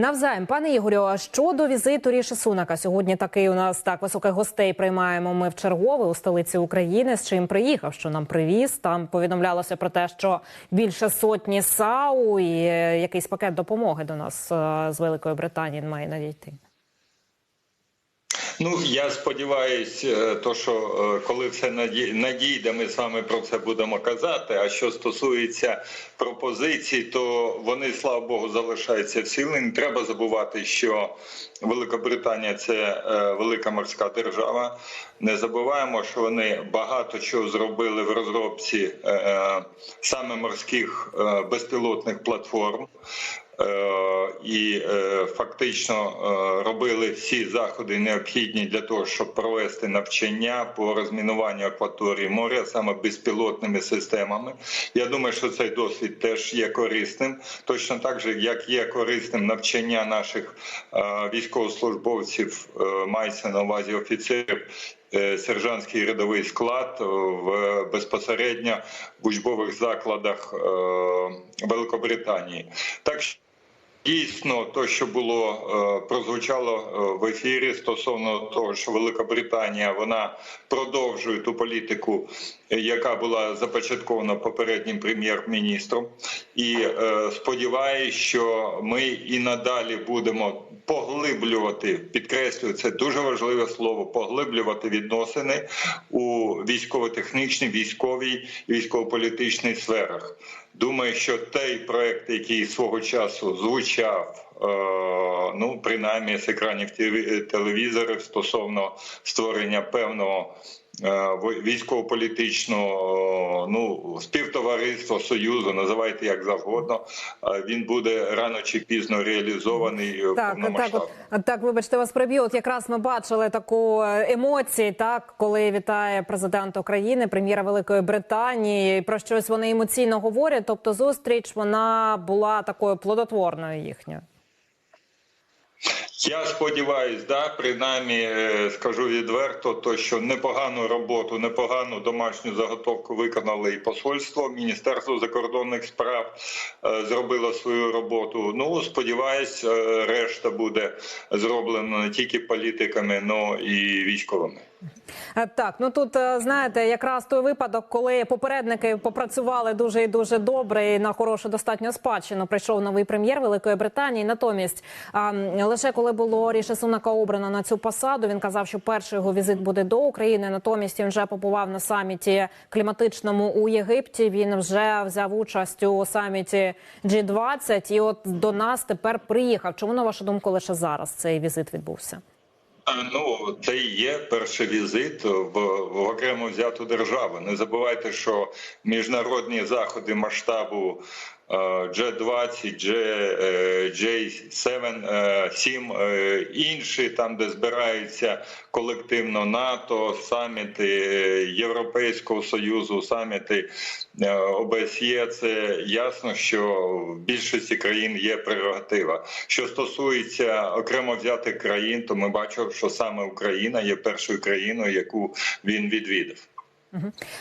Навзаєм, пане Ігорю, а щодо візиту Ріші Сунака, сьогодні такий у нас так високих гостей приймаємо ми в чергове у столиці України. З чим приїхав, що нам привіз. Там повідомлялося про те, що більше сотні САУ і е, якийсь пакет допомоги до нас е, з Великої Британії має надійти. Ну я сподіваюся, то що е, коли все наді- надійде, ми з вами про це будемо казати. А що стосується пропозицій, то вони слава Богу залишаються в силі. Не треба забувати, що Великобританія це е, велика морська держава. Не забуваємо, що вони багато чого зробили в розробці е, е, саме морських е, безпілотних платформ. Е, і е, фактично е, робили всі заходи необхідні для того, щоб провести навчання по розмінуванню акваторії моря саме безпілотними системами. Я думаю, що цей досвід теж є корисним, точно так же, як є корисним навчання наших військовослужбовців, мається на увазі офіцерів. Сержантський рядовий склад в безпосередньо в учбових закладах Великобританії. Так що Дійсно, то, що було е, прозвучало е, в ефірі стосовно того, що Велика Британія вона продовжує ту політику, яка була започаткована попереднім прем'єр-міністром, і е, сподіваюся, що ми і надалі будемо поглиблювати, підкреслюю, це дуже важливе слово, поглиблювати відносини у військово-технічній, військовій і військово-політичній сферах. Думаю, що той проект, який свого часу звучав, е, ну принаймні з екранів телеві- телевізорів стосовно створення певного військово-політичного ну співтовариства союзу, називайте як завгодно. е, Він буде рано чи пізно реалізований Так, так, от, так, вибачте, вас приб'ю. От якраз ми бачили таку е, емоції, так, коли вітає президент України, прем'єра Великої Британії. Про щось вони емоційно говорять. Тобто, зустріч вона була такою плодотворною їхньою. Я сподіваюсь, да, принаймні е, скажу відверто, то що непогану роботу, непогану домашню заготовку виконали і посольство, міністерство закордонних справ е, зробило свою роботу. Ну сподіваюсь, е, решта буде зроблена не тільки політиками, але і військовими. Е, Так, ну тут е, знаєте, якраз той випадок, коли попередники попрацювали дуже і дуже добре і на хорошу достатньо спадщину. Прийшов новий прем'єр Великої Британії. Натомість а, лише коли було Ріші Сунака обрано на цю посаду, він казав, що перший його візит буде до України. Натомість він вже побував на саміті кліматичному у Єгипті. Він вже взяв участь у саміті G20 і от до нас тепер приїхав. Чому на вашу думку лише зараз цей візит відбувся? Ну, це і є перший візит в, в окремо взяту державу. Не забувайте, що міжнародні заходи масштабу е, G20, G, е, J7, е, 7, е, інші, там, де збираються колективно НАТО, саміти е, Європейського Союзу, саміти е, ОБСЄ, це ясно, що в більшості країн є прерогатива. Що стосується окремо взятих країн, то ми бачимо, що саме Україна є першою країною, яку він відвідав.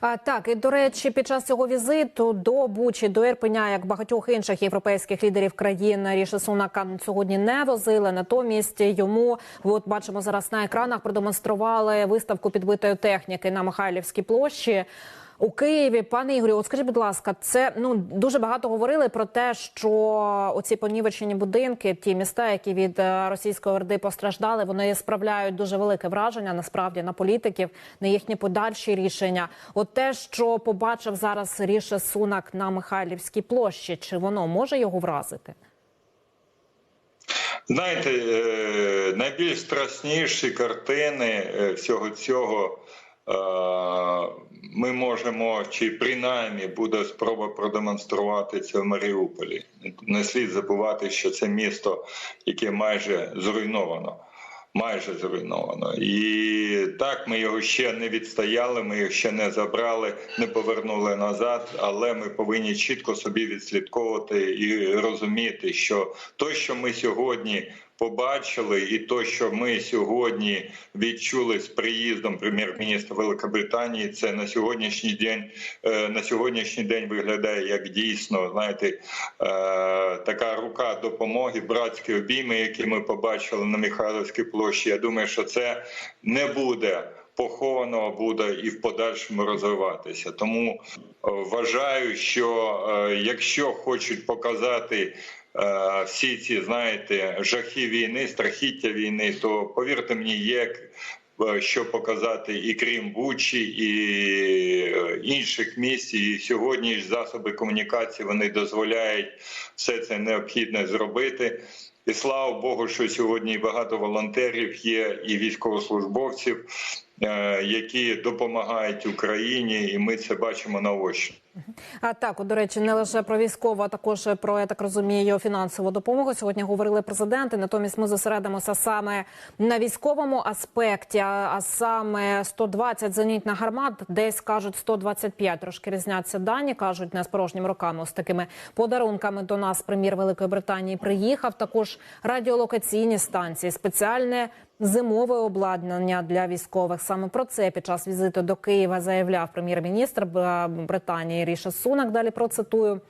А, так, і до речі, під час цього візиту до Бучі, до Ірпеня, як багатьох інших європейських лідерів країн, Ріші Сунака сьогодні не возили. Натомість йому, от бачимо зараз на екранах, продемонстрували виставку підбитої техніки на Михайлівській площі. У Києві, пане Ігорю, от скажіть, будь ласка, це ну дуже багато говорили про те, що оці понівечені будинки, ті міста, які від е, російської орди постраждали, вони справляють дуже велике враження насправді на політиків, на їхні подальші рішення. От те, що побачив зараз Ріше Сунак на Михайлівській площі, чи воно може його вразити? Знаєте, е, найбільш страшніші картини е, всього цього ми можемо, чи принаймні буде спроба продемонструвати це в Маріуполі. Не слід забувати, що це місто, яке майже зруйновано. Майже зруйновано, і так ми його ще не відстояли. Ми його ще не забрали, не повернули назад. Але ми повинні чітко собі відслідковувати і розуміти, що то, що ми сьогодні побачили, і то, що ми сьогодні відчули з приїздом прем'єр-міністра Великобританії, це на сьогоднішній день е, на сьогоднішній день виглядає як дійсно, знаєте, е, така рука допомоги, братські обійми, які ми побачили на Михайловській площі. Я думаю, що це не буде. Поховано буде і в подальшому розвиватися. Тому е, вважаю, що якщо хочуть показати всі ці, знаєте, жахи війни, страхіття війни, то повірте мені, є е, що показати і крім Бучі, і е, інших місць. І сьогодні ж засоби комунікації вони дозволяють все це необхідне зробити. І слава Богу, що сьогодні багато волонтерів є і військовослужбовців, е, які допомагають Україні, і ми це бачимо наочно. А так, до речі, не лише про військову, а також про я так розумію фінансову допомогу. Сьогодні говорили президенти. Натомість ми зосередимося саме на військовому аспекті, а саме 120 зенітних гармат, десь кажуть 125. Трошки різняться дані. кажуть не з порожніми руками. Ось такими подарунками до нас прем'єр Великої Британії приїхав. Також радіолокаційні станції, спеціальне зимове обладнання для військових. Саме про це під час візиту до Києва заявляв прем'єр-міністр Б- Ріша Сунак. Далі процитую.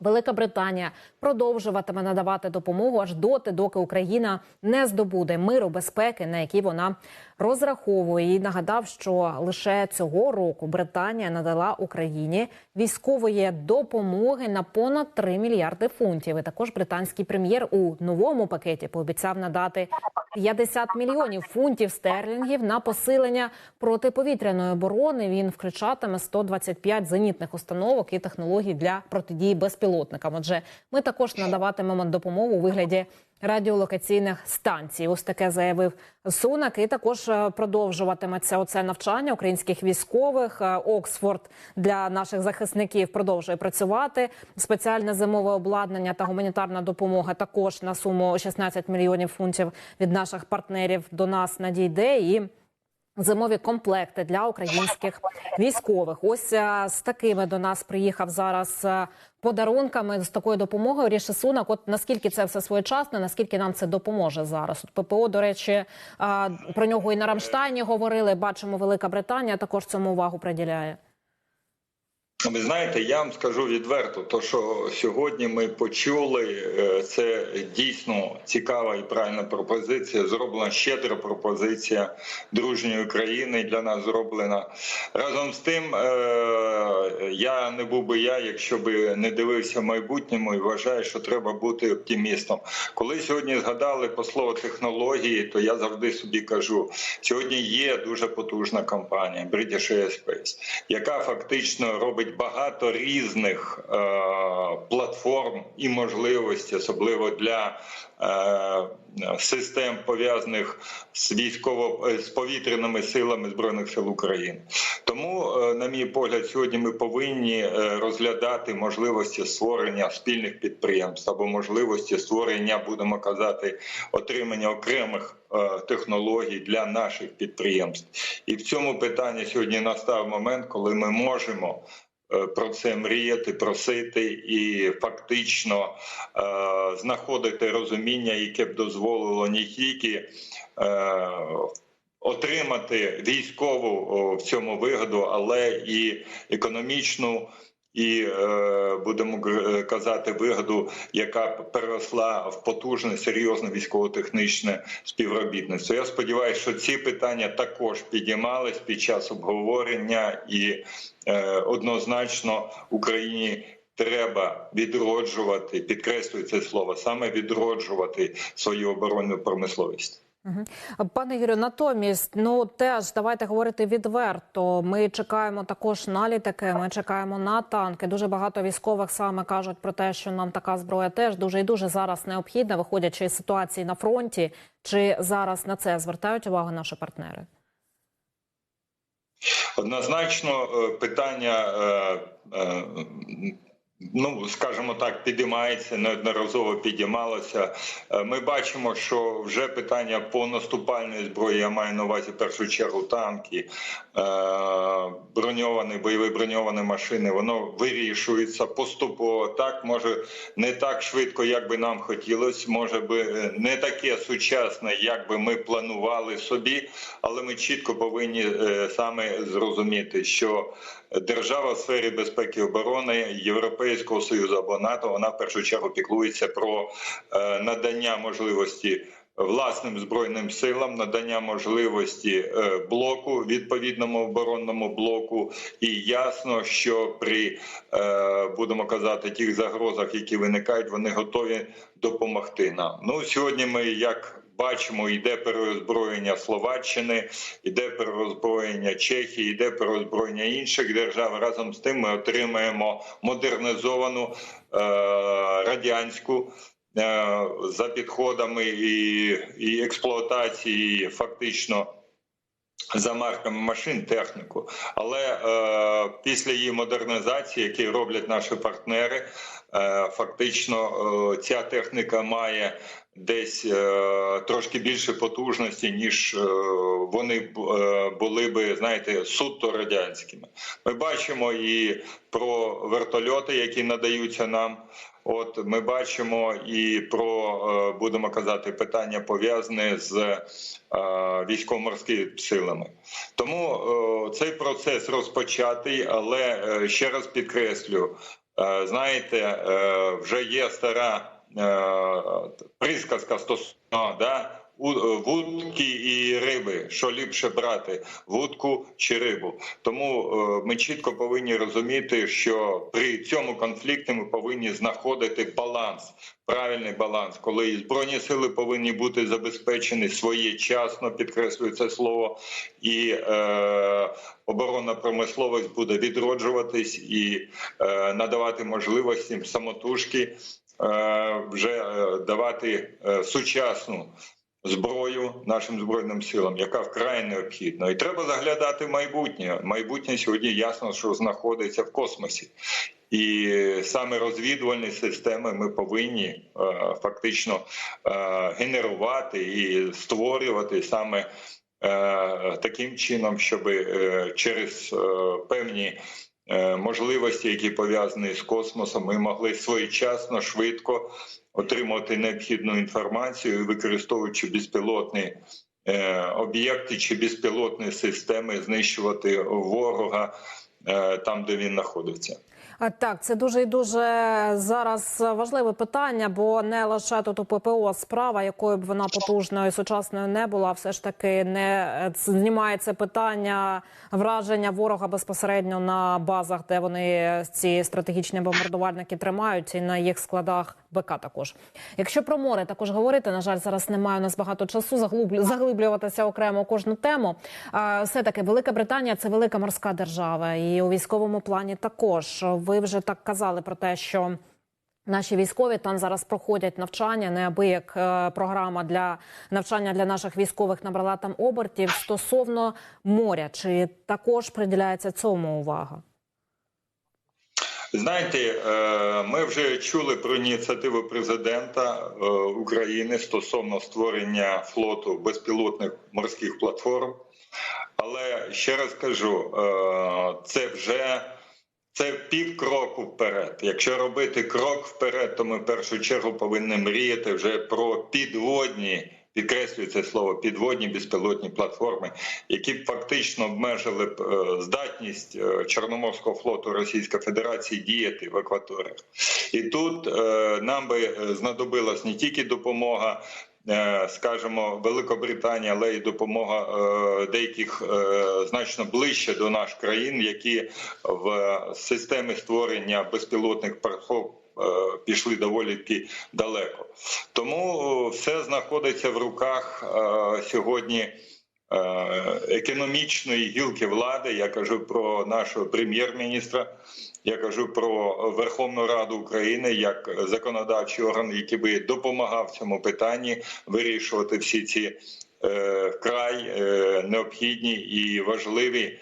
Велика Британія продовжуватиме надавати допомогу аж доти, доки Україна не здобуде миру безпеки, на який вона розраховує. І нагадав, що лише цього року Британія надала Україні військової допомоги на понад 3 мільярди фунтів. І також британський прем'єр у новому пакеті пообіцяв надати 50 мільйонів фунтів стерлінгів на посилення протиповітряної оборони. Він включатиме 125 зенітних установок і технологій для протидії безпілотникам. Отже, ми також надаватимемо допомогу у вигляді радіолокаційних станцій. Ось таке заявив Сунак. І також е, продовжуватиметься оце навчання українських військових. Е, Оксфорд для наших захисників продовжує працювати. Спеціальне зимове обладнання та гуманітарна допомога також на суму 16 мільйонів фунтів від наших партнерів до нас надійде і. Зимові комплекти для українських військових. Ось е, з такими до нас приїхав зараз е, подарунками з такою допомогою. Ріши Сунак. От наскільки це все своєчасно, наскільки нам це допоможе зараз? От ППО, до речі, е, про нього і на Рамштайні говорили. Бачимо, Велика Британія також цьому увагу приділяє. Ви знаєте, я вам скажу відверто, то що сьогодні ми почули, е, це дійсно цікава і правильна пропозиція. Зроблена щедра пропозиція дружньої України для нас зроблена. Разом з тим, е, я не був би я, якщо би не дивився в майбутньому і вважаю, що треба бути оптимістом. Коли сьогодні згадали по слову технології, то я завжди собі кажу: сьогодні є дуже потужна компанія British Aerospace, яка фактично робить багато різних е, платформ і можливостей, особливо для е, систем пов'язаних з військово з повітряними силами збройних сил України. Тому, е, на мій погляд, сьогодні ми повинні е, розглядати можливості створення спільних підприємств або можливості створення, будемо казати, отримання окремих е, технологій для наших підприємств. І в цьому питанні сьогодні настав момент, коли ми можемо. е, Про це мріяти, просити і фактично е, знаходити розуміння, яке б дозволило не тільки е, отримати військову в цьому вигоду, але і економічну. І е, будемо казати вигоду, яка переросла в потужне, серйозне військово-технічне співробітництво. Я сподіваюся, що ці питання також підіймались під час обговорення, і е, однозначно Україні треба відроджувати, підкреслюю це слово, саме відроджувати свою оборонну промисловість. Пане Юрію, натомість, ну теж давайте говорити відверто. Ми чекаємо також на літаки, ми чекаємо на танки. Дуже багато військових саме кажуть про те, що нам така зброя теж дуже і дуже зараз необхідна, виходячи із ситуації на фронті. Чи зараз на це звертають увагу наші партнери? Однозначно, е, питання е, е, ну скажімо так, підіймається неодноразово підіймалося. Е, Ми бачимо, що вже питання по наступальної зброї, я маю на увазі в першу чергу танки, е, броньовані, бойові броньовані машини, воно вирішується поступово. Так може не так швидко, як би нам хотілося, може би е, не таке сучасне, як би ми планували собі, але ми чітко повинні саме зрозуміти, що держава в сфері безпеки і оборони Європейського союзу або НАТО вона в першу чергу піклується про е, надання можливості. Власним збройним силам надання можливості е, блоку відповідному оборонному блоку, і ясно, що при е, будемо казати тих загрозах, які виникають, вони готові допомогти нам. Ну сьогодні ми як бачимо, йде переозброєння Словаччини, йде переозброєння Чехії, йде переозброєння інших держав. Разом з тим ми отримаємо модернізовану е, радянську. е, За підходами і, і експлуатації фактично за марками машин техніку, але е, після її модернізації, які роблять наші партнери, е, фактично е, ця техніка має десь е, трошки більше потужності, ніж е, вони б, е, були би, знаєте, суто радянськими. Ми бачимо і про вертольоти, які надаються нам. От ми бачимо і про е, будемо казати питання пов'язане з е, військово-морськими силами. Тому е, цей процес розпочатий, але ще раз підкреслю: знаєте, вже є стара присказка стосовно да, е, вудки і риби, що ліпше брати вудку чи рибу. Тому е, ми чітко повинні розуміти, що при цьому конфлікті ми повинні знаходити баланс, правильний баланс, коли збройні сили повинні бути забезпечені своєчасно, підкреслюю це слово, і е, оборонна промисловість буде відроджуватись і е, надавати можливості самотужки е, вже е, давати е, сучасну зброю нашим збройним силам, яка вкрай необхідна, і треба заглядати в майбутнє. Майбутнє сьогодні ясно, що знаходиться в космосі. І саме розвідувальні системи ми повинні е, фактично е, генерувати і створювати саме е, таким чином, щоб е, через е, певні е, можливості, які пов'язані з космосом, ми могли своєчасно, швидко отримати необхідну інформацію, використовуючи безпілотні е, об'єкти чи безпілотні системи, знищувати ворога е, там, де він знаходиться. Так, це дуже і дуже зараз важливе питання, бо не лише тут у ППО справа, якою б вона потужною сучасною не була, все ж таки не знімається питання враження ворога безпосередньо на базах, де вони ці стратегічні бомбардувальники тримають, і на їх складах БК також. Якщо про море також говорити, на жаль, зараз немає у нас багато часу заглиблюватися окремо кожну тему. Все таки Велика Британія це велика морська держава, і у військовому плані також. Ви вже так казали про те, що. Наші військові там зараз проходять навчання, неабияк е, програма для навчання для наших військових набрала там обертів стосовно моря. Чи також приділяється цьому увага? Знаєте, е, ми вже чули про ініціативу президента е, України стосовно створення флоту безпілотних морських платформ. Але ще раз кажу, це вже це пів кроку вперед. Якщо робити крок вперед, то ми в першу чергу повинні мріяти вже про підводні. Підкреслюю це слово підводні безпілотні платформи, які б фактично обмежили б е, здатність е, Чорноморського флоту Російської Федерації діяти в акваторіях. І тут е, нам би знадобилась не тільки допомога. Е, Скажімо, Великобританія, але й допомога е, деяких е, значно ближче до наших країн, які в системі створення безпілотних е, пішли доволі таки далеко. Тому все знаходиться в руках сьогодні економічної гілки влади. Я кажу про нашого прем'єр-міністра. Я кажу про Верховну Раду України як законодавчий орган, який би допомагав цьому питанні вирішувати всі ці е, вкрай е, необхідні і важливі е,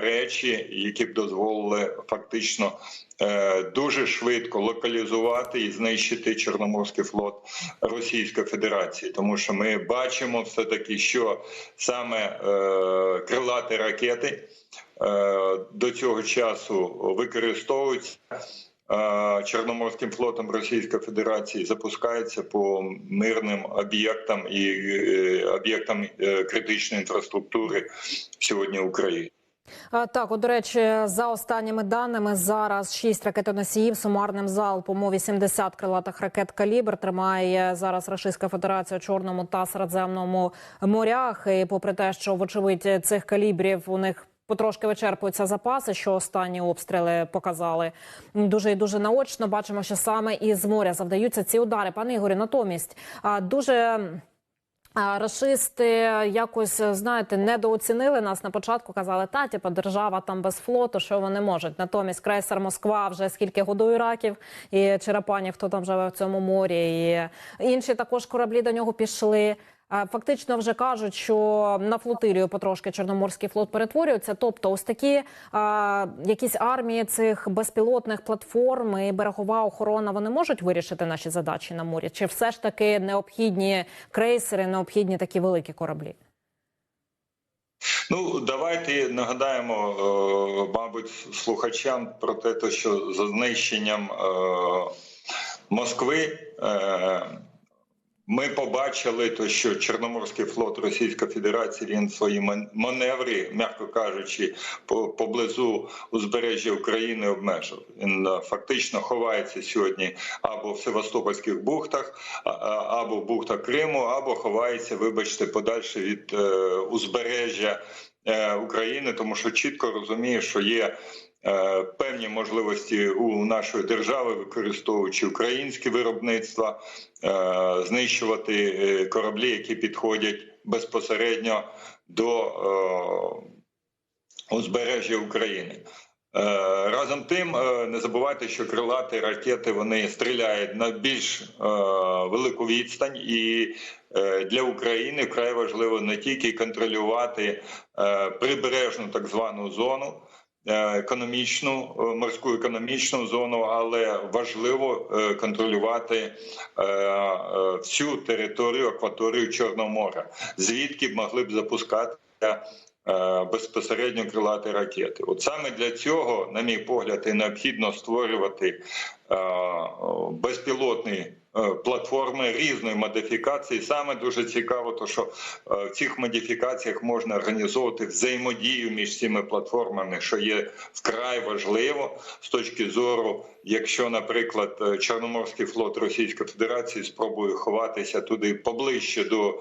речі, які б дозволили фактично е, дуже швидко локалізувати і знищити Чорноморський флот Російської Федерації, тому що ми бачимо все таки, що саме е, крилаті ракети е, до цього часу використовуються. е, Чорноморським флотом Російської Федерації запускається по мирним об'єктам і е, об'єктам е, критичної інфраструктури сьогодні України. Так, от, до речі, за останніми даними, зараз шість ракетоносіїв сумарним залпом у 80 крилатих ракет калібр тримає зараз Російська Федерація у Чорному та Середземному морях. І попри те, що вочевидь цих калібрів у них потрошки вичерпуються запаси, що останні обстріли показали дуже і дуже наочно. Бачимо, що саме із моря завдаються ці удари. Пане Ігорі, натомість дуже. А Рашисти якось знаєте недооцінили нас на початку. Казали, та типа держава там без флоту, що вони можуть. Натомість крейсер Москва вже скільки годує раків і Черепанів, хто там живе в цьому морі, і інші також кораблі до нього пішли. Фактично вже кажуть, що на флотилію потрошки Чорноморський флот перетворюється. Тобто, ось такі а, якісь армії цих безпілотних платформ і берегова охорона вони можуть вирішити наші задачі на морі? Чи все ж таки необхідні крейсери, необхідні такі великі кораблі? Ну давайте нагадаємо, е, мабуть, слухачам про те, що за знищенням е, Москви. Ми побачили, то що Чорноморський флот Російської Федерації він свої ман- маневри, м'яко кажучи, по поблизу узбережжя України обмежив. Він е, фактично ховається сьогодні або в Севастопольських бухтах, або в бухтах Криму, або ховається, вибачте, подальше від е, узбережжя е, України, тому що чітко розуміє, що є. Е, Певні можливості у нашої держави, використовуючи українське виробництво, е, знищувати е, кораблі, які підходять безпосередньо до узбережжя України. Разом тим, не забувайте, що крилаті ракети вони стріляють на більш велику відстань, і для України вкрай важливо не тільки контролювати прибережну так звану зону. Е, Економічну е, морську економічну зону, але важливо е, контролювати всю територію акваторію Чорного моря, звідки б могли б запускатися безпосередньо крилаті ракети. От саме для цього, на мій погляд, і необхідно створювати безпілотні е, платформи різної модифікації. Саме дуже цікаво, то що е, в цих модифікаціях можна організовувати взаємодію між цими платформами, що є вкрай важливо з точки зору, якщо, наприклад, е, Чорноморський флот Російської Федерації спробує ховатися туди поближче до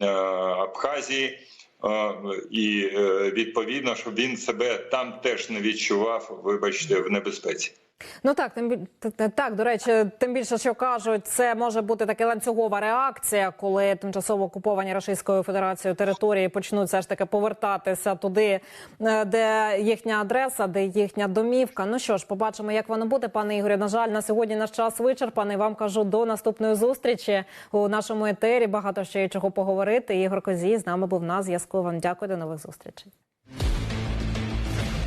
е, Абхазії. Е, І е, відповідно, щоб він себе там теж не відчував, вибачте, в небезпеці. Ну так, тим так, до речі, тим більше, що кажуть, це може бути така ланцюгова реакція, коли тимчасово окуповані Російською Федерацією території почнуть все ж таки повертатися туди, е, де їхня адреса, де їхня домівка. Ну що ж, побачимо, як воно буде, пане Ігорі. На жаль, на сьогодні наш час вичерпаний. Вам кажу до наступної зустрічі у нашому етері. Багато ще є чого поговорити. Ігор Козій з нами був на зв'язку. Вам дякую до нових зустрічей.